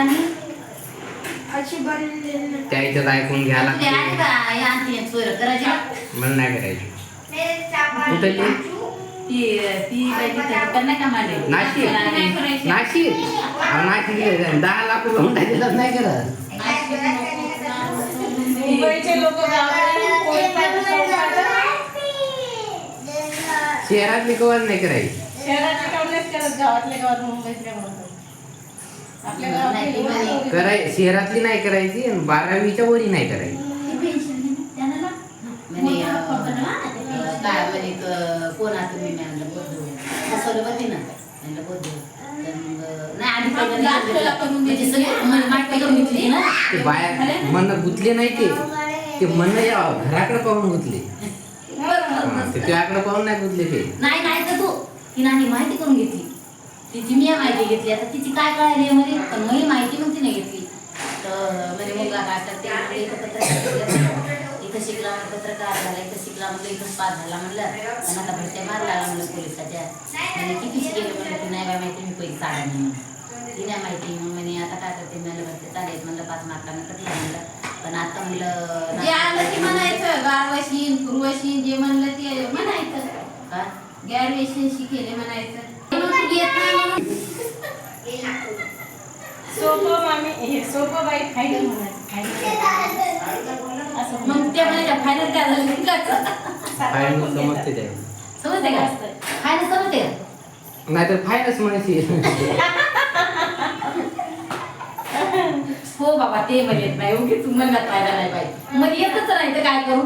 आणि अशी बनलेली नाही. त्या ह्याच्यात ऐकून घ्या लागते. मला नाही करायची. कुठे ती? नाही का मांडे. नाशिक. नाशिक. अहो, नाशिक दहा लाख रुपये हुंडा दिलाच नाही करत. मुंबईचे लोक गावाकडे पोळी पाहिजे, खाऊन पाहिजे. शहरातली कवर नाही करायची. शहरातले करत गावातले गावात मुंबईतले म्हणतात आपल्या नाही, ती म्हणे, गावात कराय शहरातली नाही करायची आणि बारावीच्या वरी नाही करायची. म्हणजे मन गुतले नाही ते. ते मन या घराकडे पाहून गुतले. हा, ते तुझ्याकडे पाहून नाही गुतले ते. नाही नाही तर तू. ती नाही माहिती करून घेतली. तिची मी माहिती घेतली. आता तिची काय कळाली मध्ये पण मी माहिती पण तिने घेतली. तर म्हणे मुलगा काय म्हटलं इथं पत्रकार. इथं शिकला म्हणजे पत्रकार झाला इथं शिकला म्हणलं इथं पास झाला म्हणलं आणि आता भरत्या मारला म्हणलं पोलिसाच्या. म्हणे किती शिकले म्हणलं ती नाही बाय माहिती मी पैसे काढा नाही म्हणून. ती नाही माहिती. मग म्हणे आता काय करते? म्हणलं भरते चालेल म्हणलं पाच मार्कानं कटलं म्हणलं पण आता म्हणलं जे आलं ते म्हणायचं गारवाशीन पूर्वशीन जे म्हणलं ते म्हणायचं. का गॅरवेशन शिकेले म्हणायचं. सोपं बाई फायनल म्हणायचं मग ते फायनल काय झालं फायनल समजते ते. समजते का फायनल समजते नाहीतर फायनच म्हणायची. हो बाबा ते म्हणत नाही उगीच म्हणत फायदा नाही पाहिजे. मग येतच नाही तर काय करू?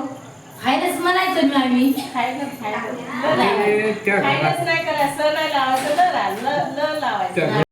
म्हणायचं मी आम्ही? फायनल फायनल फायनलच नाही करायचं नाही लावायचं. ल लावायचं.